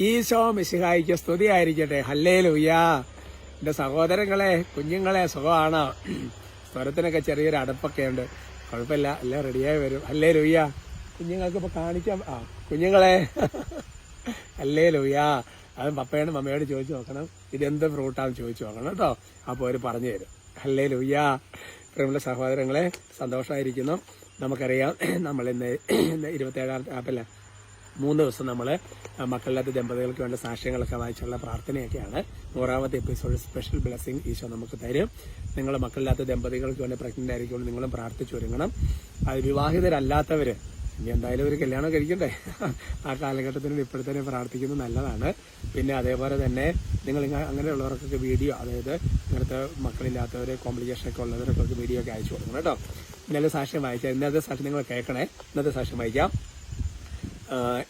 ഈശോ മിശിഹായിക്ക് സ്തുതിയായിരിക്കട്ടെ. ഹല്ലേ ലുയ്യ എന്റെ സഹോദരങ്ങളെ കുഞ്ഞുങ്ങളെ സുഖമാണോ? സ്വരത്തിനൊക്കെ ചെറിയൊരു അടുപ്പൊക്കെ ഉണ്ട്. കുഴപ്പമില്ല എല്ലാം റെഡിയായി വരും. ഹല്ലേ ലുയ്യ കുഞ്ഞുങ്ങൾക്ക് ഇപ്പൊ കാണിക്കാം. ആ കുഞ്ഞുങ്ങളെ. ഹല്ലേ ലുയ്യ അത് പപ്പയോടും മമ്മയോട് ചോദിച്ചു നോക്കണം. ഇതെന്ത് ഫ്രൂട്ടാന്ന് ചോദിച്ചു നോക്കണം കേട്ടോ. അപ്പോൾ അവർ പറഞ്ഞു തരും. ഹല്ലേ ലുയ്യ പ്രിയമുള്ള സഹോദരങ്ങളെ സന്തോഷമായിരിക്കുന്നു. നമുക്കറിയാം നമ്മൾ ഇന്ന് ഇന്ന് ഇരുപത്തേഴാം ആപ്പല്ല മൂന്ന് ദിവസം നമ്മൾ മക്കളില്ലാത്ത ദമ്പതികൾക്ക് വേണ്ട സാക്ഷ്യങ്ങളൊക്കെ വായിച്ചുള്ള പ്രാർത്ഥനയൊക്കെയാണ്. നൂറാമത്തെ എപ്പിസോഡ് സ്പെഷ്യൽ ബ്ലെസ്സിങ് ഈശോ നമുക്ക് തരും. നിങ്ങൾ മക്കളില്ലാത്ത ദമ്പതികൾക്ക് വേണ്ടി പ്രഗ്നന്റ് ആയിരിക്കുമ്പോൾ നിങ്ങളും പ്രാർത്ഥിച്ചു ഒരുങ്ങണം. അത് വിവാഹിതരല്ലാത്തവര് ഇനി എന്തായാലും ഒരു കല്യാണം കഴിക്കണ്ടേ? ആ കാലഘട്ടത്തിന് ഇപ്പോഴത്തന്നെ പ്രാർത്ഥിക്കുന്നത് നല്ലതാണ്. പിന്നെ അതേപോലെ തന്നെ നിങ്ങൾ അങ്ങനെയുള്ളവർക്കൊക്കെ വീഡിയോ അതായത് ഇങ്ങനത്തെ മക്കളില്ലാത്തവർ കോംപ്ലിക്കേഷൻ ഒക്കെ ഉള്ളവരൊക്കെ വീഡിയോ ഒക്കെ അയച്ചു കൊടുക്കണം കേട്ടോ. ഇന്നലെ സാക്ഷ്യം വായിച്ചാൽ ഇന്നത്തെ സാക്ഷ്യം നിങ്ങൾ കേൾക്കണേ. ഇന്നത്തെ സാക്ഷ്യം വായിക്കാം.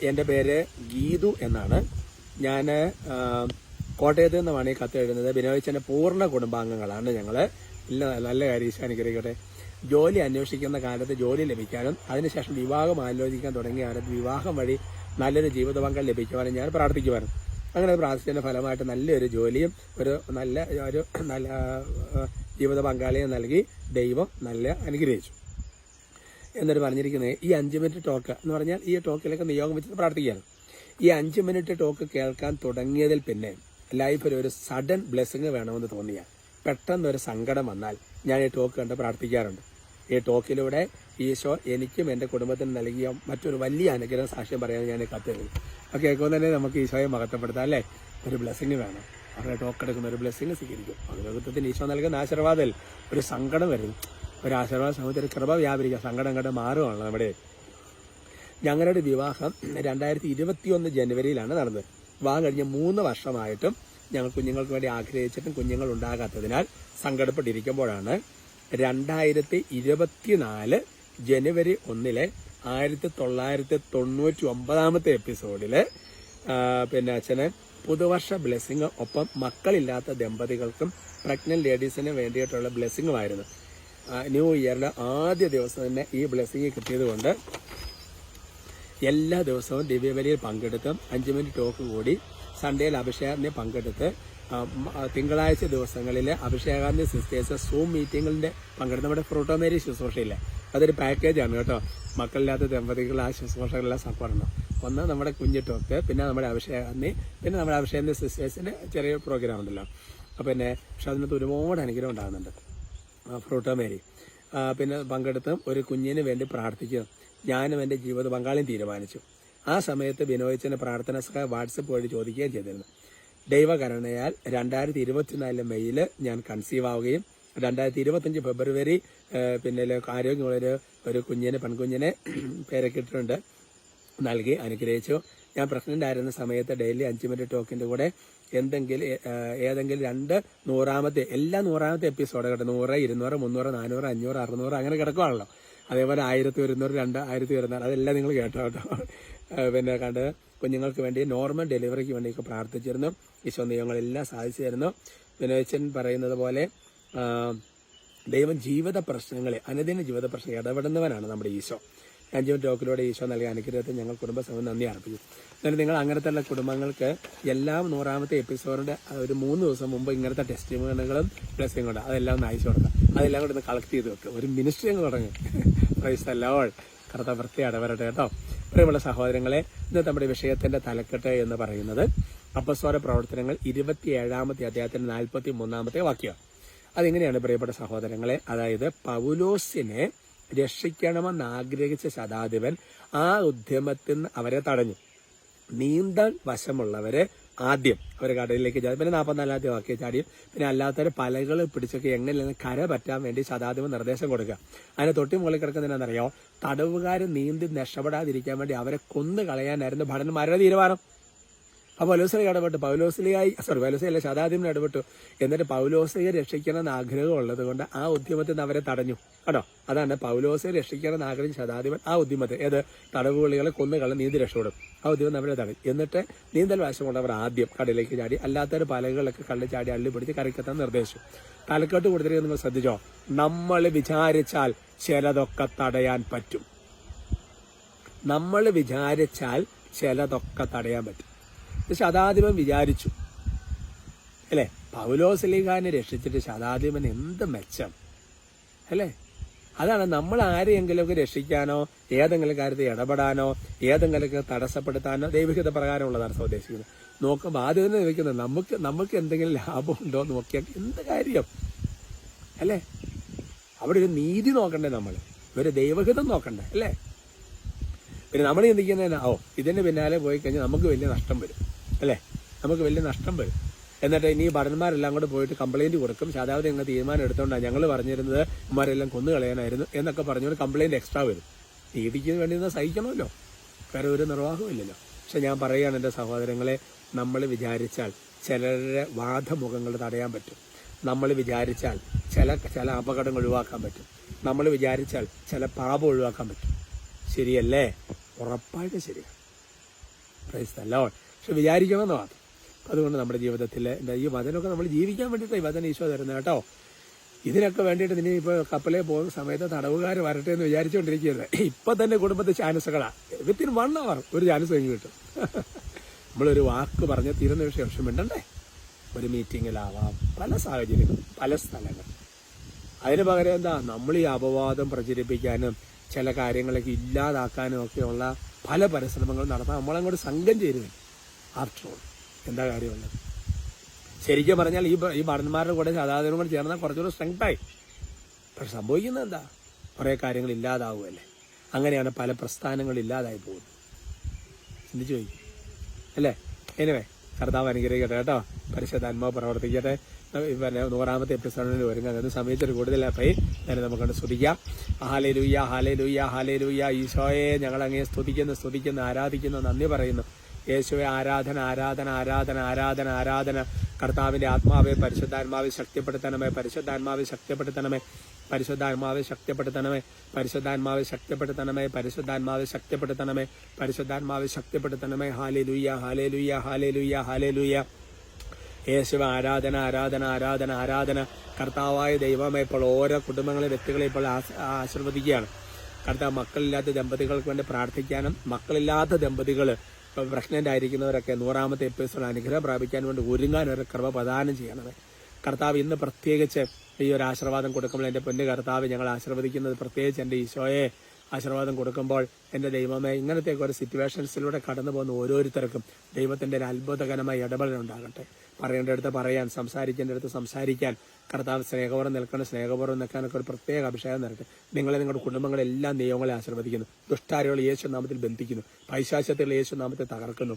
എന്റെ പേര് ഗീതു എന്നാണ്. ഞാൻ കോട്ടയത്ത് നിന്നുമാണ് ഈ കത്ത് എഴുതുന്നത്. ബിനോയിച്ചന്റെ പൂർണ കുടുംബാംഗങ്ങളാണ് ഞങ്ങൾ ഇല്ല നല്ല കാര്യം ഈശോ അനുഗ്രഹിക്കട്ടെ. ജോലി അന്വേഷിക്കുന്ന കാലത്ത് ജോലി ലഭിക്കാനും അതിനുശേഷം വിവാഹം ആലോചിക്കാൻ തുടങ്ങിയ കാലത്ത് വിവാഹം വഴി നല്ലൊരു ജീവിത പങ്കാളി ലഭിക്കുവാനും ഞാൻ പ്രാർത്ഥിക്കുമായിരുന്നു അങ്ങനെ പ്രാർത്ഥിച്ചതിന്റെ ഫലമായിട്ട് നല്ലൊരു ജോലിയും ഒരു നല്ല ഒരു നല്ല ജീവിത പങ്കാളിയും നൽകി ദൈവം നല്ല അനുഗ്രഹിച്ചു. എന്നിട്ട് പറഞ്ഞിരിക്കുന്നത് ഈ അഞ്ച് മിനിറ്റ് ടോക്ക് എന്ന് പറഞ്ഞാൽ ഈ ടോക്കിലൊക്കെ നിയോഗം വെച്ചിട്ട് പ്രാർത്ഥിക്കുകയാണ്. ഈ അഞ്ച് മിനിറ്റ് ടോക്ക് കേൾക്കാൻ തുടങ്ങിയതിൽ പിന്നെ ലൈഫിൽ ഒരു സഡൻ ബ്ലെസ്സിങ് വേണമെന്ന് തോന്നിയ പെട്ടെന്ന് ഒരു സങ്കടം വന്നാൽ ഞാൻ ഈ ടോക്ക് കണ്ട് പ്രാർത്ഥിക്കാറുണ്ട്. ഈ ടോക്കിലൂടെ ഈശോ എനിക്കും എന്റെ കുടുംബത്തിനും നൽകിയ മറ്റൊരു വലിയ അനുഗ്രഹം സാക്ഷ്യം പറയാൻ ഞാൻ കത്തെഴുതി അപ്പോൾ കേൾക്കുമ്പോൾ തന്നെ നമുക്ക് ഈശോയെ മഹത്വപ്പെടുത്താം അല്ലേ? ഒരു ബ്ലെസ്സിങ് വേണം. അവരുടെ ടോക്ക് എടുക്കുന്ന ഒരു ബ്ലെസ്സിങ് സ്വീകരിക്കും. പൗരോഗത്വത്തിന് ഈശോ നൽകുന്ന ആശീർവാദത്തിൽ ഒരു സങ്കടം വരും. ഒരു ആശീർവാദ സമയത്ത് ഒരു കൃപ വ്യാപരിക്കുക സങ്കടം കണ്ട് മാറുകയാണല്ലോ നമ്മുടെ ഞങ്ങളുടെ വിവാഹം രണ്ടായിരത്തി ഇരുപത്തിയൊന്ന് ജനുവരിയിലാണ് നടന്നത്. വിവാഹം കഴിഞ്ഞ മൂന്ന് വർഷമായിട്ടും ഞങ്ങൾ കുഞ്ഞുങ്ങൾക്ക് വേണ്ടി ആഗ്രഹിച്ചിട്ടും കുഞ്ഞുങ്ങൾ ഉണ്ടാകാത്തതിനാൽ സങ്കടപ്പെട്ടിരിക്കുമ്പോഴാണ് രണ്ടായിരത്തി ഇരുപത്തിനാല് ജനുവരി ഒന്നിലെ ആയിരത്തി തൊള്ളായിരത്തി തൊണ്ണൂറ്റി ഒമ്പതാമത്തെ എപ്പിസോഡിൽ പിന്നെ അച്ഛന് പുതുവർഷ ബ്ലെസ്സിങ് ഒപ്പം മക്കളില്ലാത്ത ദമ്പതികൾക്കും പ്രഗ്നന്റ് ലേഡീസിന് വേണ്ടിയിട്ടുള്ള ബ്ലെസ്സിങ്ങുമായിരുന്നു. ന്യൂ ഇയറിലെ ആദ്യ ദിവസം തന്നെ ഈ ബ്ലെസ്സിങ് കിട്ടിയതുകൊണ്ട് എല്ലാ ദിവസവും ദിവ്യബലിയിൽ പങ്കെടുത്തും അഞ്ച് മിനിറ്റ് ടോക്ക് കൂടി സൺഡേയിൽ അഭിഷേകാന്തി പങ്കെടുത്ത് തിങ്കളാഴ്ച ദിവസങ്ങളിൽ അഭിഷേകാന്തി സിസ്റ്റേഴ്സ് സൂം മീറ്റിങ്ങിന്റെ പങ്കെടുത്ത്. നമ്മുടെ ഫ്രൂട്ടോമേരി ശുശ്രൂഷയില്ലേ? അതൊരു പാക്കേജാണ് കേട്ടോ. മക്കളില്ലാത്ത ദമ്പതികൾ ആ ശുശ്രൂഷകളെല്ലാം സപ്പോർട്ടുണ്ട് ഒന്ന് നമ്മുടെ കുഞ്ഞു ടോക്ക് പിന്നെ നമ്മുടെ അഭിഷേകാന്തി പിന്നെ നമ്മുടെ അഭിഷേകാന്തി സിസ്റ്റേഴ്സിന്റെ ചെറിയ പ്രോഗ്രാം ഉണ്ടല്ലോ. അപ്പം പിന്നെ പക്ഷെ അതിനകത്ത് ഒരുപാട് അനുഗ്രഹം ഉണ്ടാകുന്നുണ്ട്. ഫ്രൂട്ടോമേരി മേരി. പിന്നെ പങ്കെടുത്ത് ഒരു കുഞ്ഞിന് വേണ്ടി പ്രാർത്ഥിച്ചു. ഞാനും എന്റെ ജീവിത പങ്കാളിയും തീരുമാനിച്ചു. ആ സമയത്ത് ബിനോയിച്ചന് പ്രാർത്ഥന സഹ വാട്സപ്പ് വഴി ചോദിക്കുകയും ചെയ്തിരുന്നു. ദൈവകരണയാൽ രണ്ടായിരത്തി ഇരുപത്തിനാലിലെ മെയ്യിൽ ഞാൻ കൺസീവ് ആവുകയും രണ്ടായിരത്തി ഇരുപത്തഞ്ച് ഫെബ്രുവരി പിന്നെ ആരോഗ്യമുള്ളൊരു ഒരു കുഞ്ഞിനെ പെൺകുഞ്ഞിനെ പേരക്കിട്ടിട്ടുണ്ട്. നൽകി അനുഗ്രഹിച്ചു. ഞാൻ പ്രഗ്നന്റ് ആയിരുന്ന സമയത്ത് ഡെയിലി അഞ്ച് മിനിറ്റ് ടോക്കിന്റെ കൂടെ എന്തെങ്കിലും ഏതെങ്കിലും രണ്ട് നൂറാമത്തെ എല്ലാ നൂറാമത്തെ എപ്പിസോഡ് കേട്ടോ നൂറ് ഇരുന്നൂറ് മുന്നൂറ് നാനൂറ് അഞ്ഞൂറ് അറുന്നൂറ് അങ്ങനെ കിടക്കുവാണല്ലോ. അതേപോലെ ആയിരത്തി ഒരുന്നൂറ് രണ്ട് ആയിരത്തി ഇരുന്നൂറ് അതെല്ലാം നിങ്ങൾ കേട്ടോ കേട്ടോ. പിന്നെ കണ്ട് കുഞ്ഞുങ്ങൾക്ക് വേണ്ടി നോർമൽ ഡെലിവറിക്ക് വേണ്ടിയൊക്കെ പ്രാർത്ഥിച്ചിരുന്നു. ഈശോ നിയമങ്ങളെല്ലാം സാധിച്ചു തരുന്നു വിനോച്ചൻ പറയുന്നത് പോലെ ദൈവം ജീവിത പ്രശ്നങ്ങളെ അനുദിന ജീവിത പ്രശ്നങ്ങൾ ഇടപെടുന്നവനാണ് നമ്മുടെ ഈശോ. അഞ്ചു ടോക്കിലൂടെ ഈശോ നൽകിയ അനുഗ്രഹത്തിൽ ഞങ്ങൾ കുടുംബസമയം നന്ദി അർപ്പിച്ചു എന്നാലും നിങ്ങൾ അങ്ങനത്തെ ഉള്ള കുടുംബങ്ങൾക്ക് എല്ലാം നൂറാമത്തെ എപ്പിസോഡിന്റെ ഒരു മൂന്ന് ദിവസം മുമ്പ് ഇങ്ങനത്തെ ടെസ്റ്റിമോണുകളും ബ്ലെസ്സിംഗ് ഉണ്ട്. അതെല്ലാം ഒന്ന് അയച്ചു കൊടുക്കാം. അതെല്ലാം കൂടെ ഒന്ന് കളക്ട് ചെയ്ത് വെക്കുക ഒരു മിനിസ്ട്രി അങ്ങ് തുടങ്ങും. പ്രൈസ് അല്ലോൾ കറുത്ത വൃത്തി അടവരട്ടെ കേട്ടോ. പ്രിയമുള്ള സഹോദരങ്ങളെ ഇന്ന് നമ്മുടെ വിഷയത്തിന്റെ തലക്കെട്ട് എന്ന് പറയുന്നത് അപ്പസ്വര പ്രവർത്തനങ്ങൾ ഇരുപത്തിയേഴാമത്തെ അദ്ദേഹത്തിന്റെ നാൽപ്പത്തി മൂന്നാമത്തെ വാക്യം. അതെങ്ങനെയാണ് പ്രിയപ്പെട്ട സഹോദരങ്ങളെ അതായത് പൗലോസിനെ രക്ഷിക്കണമെന്ന് ആഗ്രഹിച്ച ശതാധിപൻ ആ ഉദ്യമത്തിൽ നിന്ന് അവരെ തടഞ്ഞു. നീന്താൻ വശമുള്ളവരെ ആദ്യം അവർ കടലിലേക്ക് ചാടി. പിന്നെ നാൽപ്പത്തിനാലാമത്തെ വാക്കിയ ചാടിയും പിന്നെ അല്ലാത്തവരെ പലകൾ പിടിച്ചൊക്കെ എങ്ങനെ കര പറ്റാൻ വേണ്ടി ശതാധിപൻ നിർദ്ദേശം കൊടുക്കുക. അതിനെ തൊട്ടി മുകളിൽ കിടക്കുന്നതിനാണെന്നറിയോ തടവുകാർ നീന്തി രക്ഷപ്പെടാതിരിക്കാൻ വേണ്ടി അവരെ കൊന്നു കളയാനായിരുന്നു ഭടന്മാരുടെ തീരുമാനം. അപ്പൊ പൗലോസിനെ ഇടപെട്ടു. പൗലോസിലായി സോറി പൗലോസിലെ ശതാദിമിനെ ഇടപെട്ടു. എന്നിട്ട് പൗലോസയെ രക്ഷിക്കണമെന്ന് ആഗ്രഹം ഉള്ളത് കൊണ്ട് ആ ഉദ്യമത്തിൽ നിന്ന് അവരെ തടഞ്ഞു. കേട്ടോ? അതാണ് പൗലോസിനെ രക്ഷിക്കണമെന്ന് ആഗ്രഹിച്ച ശതാധിപൻ ആ ഉദ്യമത്തെ ഏത്? തടവുകളികളെ കൊന്നുകളെ നീന്തി രക്ഷപ്പെടും. ആ ഉദ്യമം അവരെ തടഞ്ഞു എന്നിട്ട് നീന്തൽ വാശം കൊണ്ട് അവർ ആദ്യം കടലിലേക്ക് ചാടി അല്ലാത്തൊരു പലകളിലൊക്കെ കള്ളി ചാടി അള്ളി പിടിച്ച് കരക്കെത്താൻ നിർദ്ദേശിച്ചു. തലക്കെട്ട് കൊടുത്തിരിക്കുന്നത് നിങ്ങൾ ശ്രദ്ധിച്ചോ? നമ്മൾ വിചാരിച്ചാൽ ചിലതൊക്കെ തടയാൻ പറ്റും. നമ്മൾ വിചാരിച്ചാൽ ചിലതൊക്കെ തടയാൻ പറ്റും. ശതാധിപൻ വിചാരിച്ചു. അല്ലേ? പൗലോസ്ലിഖാനെ രക്ഷിച്ചിട്ട് ശതാധിപൻ എന്ത് മെച്ചം? അല്ലേ? അതാണ് നമ്മൾ ആരെയെങ്കിലുമൊക്കെ രക്ഷിക്കാനോ ഏതെങ്കിലും കാര്യത്തിൽ ഇടപെടാനോ ഏതെങ്കിലുമൊക്കെ തടസ്സപ്പെടുത്താനോ ദൈവികത പ്രകാരമുള്ളതാണ് ഉദ്ദേശിക്കുന്നത് നോക്കുമ്പോൾ ആദ്യം തന്നെ ചോദിക്കുന്നത് നമുക്ക് നമുക്ക് എന്തെങ്കിലും ലാഭം ഉണ്ടോ? എന്ന് നോക്കിയാൽ എന്ത് കാര്യം? അല്ലേ? അവിടെ ഒരു നീതി നോക്കണ്ടേ നമ്മൾ ഒരു ദൈവഹിതം നോക്കണ്ടേ? അല്ലേ? പിന്നെ നമ്മൾ ചിന്തിക്കുന്നതിന് ഓ ഇതിന്റെ പിന്നാലെ പോയി കഴിഞ്ഞാൽ നമുക്ക് വലിയ നഷ്ടം വരും. അല്ലേ? നമുക്ക് വലിയ നഷ്ടം വരും. എന്നിട്ട് ഇനി ഭടന്മാരെല്ലാം കൂടെ പോയിട്ട് കംപ്ലൈന്റ് കൊടുക്കും. സാധാരണ ഞങ്ങൾ തീരുമാനം എടുത്തോണ്ടാണ് ഞങ്ങൾ പറഞ്ഞിരുന്നത് ഇമാരെല്ലാം കൊന്നു കളയാനായിരുന്നു എന്നൊക്കെ പറഞ്ഞുകൊണ്ട് കംപ്ലൈന്റ് എക്സ്ട്രാ വരും. നീതിക്ക് വേണ്ടി സഹിക്കണമല്ലോ. വേറെ ഒരു നിർവാഹമില്ലല്ലോ പക്ഷെ ഞാൻ പറയുകയാണ് എന്റെ സഹോദരങ്ങളെ നമ്മൾ വിചാരിച്ചാൽ ചിലരുടെ വാദമുഖങ്ങൾ തടയാൻ പറ്റും. നമ്മൾ വിചാരിച്ചാൽ ചില ചില അപകടങ്ങൾ ഒഴിവാക്കാൻ പറ്റും. നമ്മൾ വിചാരിച്ചാൽ ചില പാപം ഒഴിവാക്കാൻ പറ്റും. ശരിയല്ലേ? ഉറപ്പായിട്ട് ശരിയാണ് Lord. പക്ഷെ വിചാരിക്കണമെന്ന് മാത്രം. അതുകൊണ്ട് നമ്മുടെ ജീവിതത്തിൽ എന്താ ഈ വചനമൊക്കെ നമ്മൾ ജീവിക്കാൻ വേണ്ടിയിട്ട് ഈ വചന ഈശോ തരുന്നത് കേട്ടോ. ഇതിനൊക്കെ വേണ്ടിയിട്ട് നിന്നെ ഇപ്പോൾ കപ്പലിൽ പോകുന്ന സമയത്ത് തടവുകാർ വരട്ടെ എന്ന് വിചാരിച്ചുകൊണ്ടിരിക്കുന്നത് ഇപ്പം തന്നെ കുടുംബത്തെ ചാൻസുകളാണ് വിത്തിൻ വൺ അവർ ഒരു ചാൻസ് കഴിഞ്ഞ് കിട്ടും. നമ്മളൊരു വാക്ക് പറഞ്ഞ് തീരുന്ന വിഷയം പക്ഷെ മിണ്ടണ്ടേ? ഒരു മീറ്റിങ്ങിലാവാം. പല സാഹചര്യങ്ങളും പല സ്ഥലങ്ങൾ അതിന് പകരം എന്താ? നമ്മൾ ഈ അപവാദം പ്രചരിപ്പിക്കാനും ചില കാര്യങ്ങളൊക്കെ ഇല്ലാതാക്കാനും ഒക്കെയുള്ള പല പരിശ്രമങ്ങളും നടത്താൻ നമ്മളങ്ങോട്ട് സംഘം ചേരുവേ ആഫ്റ്റർ ഓൾ എന്താ കാര്യമുള്ളത്? ശരിക്കും പറഞ്ഞാൽ ഈ ഈ ഭടന്മാരുടെ കൂടെ സാധാരണ കൂടെ ചേർന്നാൽ കുറച്ചുകൂടെ സ്ട്രെങ്ത് ആയി. പക്ഷെ സംഭവിക്കുന്നത് എന്താ? കുറേ കാര്യങ്ങൾ ഇല്ലാതാവുമല്ലേ അങ്ങനെയാണ് പല പ്രസ്ഥാനങ്ങൾ ഇല്ലാതായി പോകുന്നത്. ചിന്തിച്ചു പോയി അല്ലേ? എനിവേ കർത്താവ് അനുഗ്രഹിക്കട്ടെ കേട്ടോ. പരിശുദ്ധാത്മാവ് പ്രവർത്തിക്കട്ടെ. പിന്നെ നൂറാമത്തെ എപ്പിസോഡിന് ഒരുങ്ങാൻ ഒരു കൂടുതൽ കൂടുതലായി ഞാൻ നമുക്കൊണ്ട് സ്തുതിക്കാം. ഹാലേ ലൂയ്യ ഹാലേ ലൂയ്യ ഹാലേ ലൂയ്യ ഈശോയെ ഞങ്ങൾ അങ്ങേ സ്തുതിക്കുന്നു സ്തുതിക്കുന്നു ആരാധിക്കുന്നു നന്ദി പറയുന്നു. യേശുവെ ആരാധന ആരാധന ആരാധന ആരാധന ആരാധന. കർത്താവിന്റെ ആത്മാവെ പരിശുദ്ധാത്മാവെ ശക്തിപ്പെടുത്തണമേ പരിശുദ്ധാത്മാവെ ശക്തിപ്പെടുത്തണമേ പരിശുദ്ധാത്മാവെ ശക്തിപ്പെടുത്തണമേ പരിശുദ്ധാത്മാവെ ശക്തിപ്പെടുത്തണമേ പരിശുദ്ധാത്മാവെ ശക്തിപ്പെടുത്തണമേ പരിശുദ്ധാത്മാവെ ശക്തിപ്പെടുത്തണമേ. ഹാലേ ലുയ്യ ഹാലേ ലുയ്യ ഹാലേ ലുയ്യ ഹാലേ ലുയ്യ യേശുവ ആരാധന ആരാധന ആരാധന ആരാധന. കർത്താവായ ദൈവമേ ഇപ്പോൾ ഓരോ കുടുംബങ്ങളെ വ്യക്തികളെ ഇപ്പോൾ ആശ- ആശീർവദിക്കുകയാണ്. കർത്താവ് മക്കളില്ലാത്ത ദമ്പതികൾക്ക് വേണ്ടി പ്രാർത്ഥിക്കാനും മക്കളില്ലാത്ത ദമ്പതികൾ ഇപ്പോൾ പ്രഗ്നന്റ് ആയിരിക്കുന്നവരൊക്കെ നൂറാമത്തെ എപ്പിസോഡ് അനുഗ്രഹം പ്രാപിക്കാൻ വേണ്ടി ഒരുങ്ങാൻ ഒരു കൃപ പ്രദാനം ചെയ്യണമേ കർത്താവ് ഇന്ന് പ്രത്യേകിച്ച് ഈ ഒരു ആശീർവാദം കൊടുക്കുമ്പോൾ എന്റെ പൊന്നു കർത്താവ് ഞങ്ങൾ ആശീർവദിക്കുന്നത് പ്രത്യേകിച്ച് എന്റെ ഈശോയെ ആശീർവാദം കൊടുക്കുമ്പോൾ എന്റെ ദൈവമേ ഇങ്ങനത്തെ ഒരു സിറ്റുവേഷൻസിലൂടെ കടന്നു പോകുന്ന ഓരോരുത്തർക്കും ദൈവത്തിന്റെ ഒരു അത്ഭുതകരമായ ഇടപെടലുണ്ടാകട്ടെ പറയേണ്ടടുത്ത് പറയാൻ സംസാരിക്കേണ്ടടുത്ത് സംസാരിക്കാൻ കർത്താവ് സ്നേഹപൂർവം നിൽക്കണം സ്നേഹപൂർവം നിൽക്കാനൊക്കെ ഒരു പ്രത്യേക അഭിഷേകം നൽകട്ടെ നിങ്ങളെ നിങ്ങളുടെ കുടുംബങ്ങളെല്ലാം ദൈവങ്ങളെ ആശീർവദിക്കുന്നു. ദുഷ്ടാരികൾ യേശു നാമത്തിൽ ബന്ധിക്കുന്നു. പൈശാശ്യത്തിൽ യേശു നാമത്തെ തകർക്കുന്നു.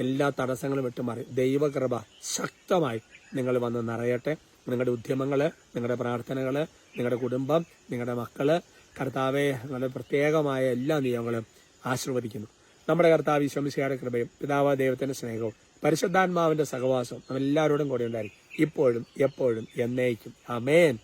എല്ലാ തടസ്സങ്ങളും വിട്ടുമാറി. ദൈവകൃപ ശക്തമായി നിങ്ങൾ വന്ന് നിറയട്ടെ. നിങ്ങളുടെ ഉദ്യമങ്ങൾ നിങ്ങളുടെ പ്രാർത്ഥനകൾ നിങ്ങളുടെ കുടുംബം നിങ്ങളുടെ മക്കൾ കർത്താവെ നല്ല പ്രത്യേകമായ എല്ലാ നിയമങ്ങളും ആശീർവദിക്കുന്നു. നമ്മുടെ കർത്താവ് ഈശ്വമിശയുടെ കൃപയും പിതാവ് ദൈവത്തിന്റെ സ്നേഹവും പരിശുദ്ധാത്മാവിന്റെ സഹവാസവും നമ്മെല്ലാവരോടും കൂടെ ഉണ്ടായിരിക്കും. ഇപ്പോഴും എപ്പോഴും എന്നേക്കും. അമേൻ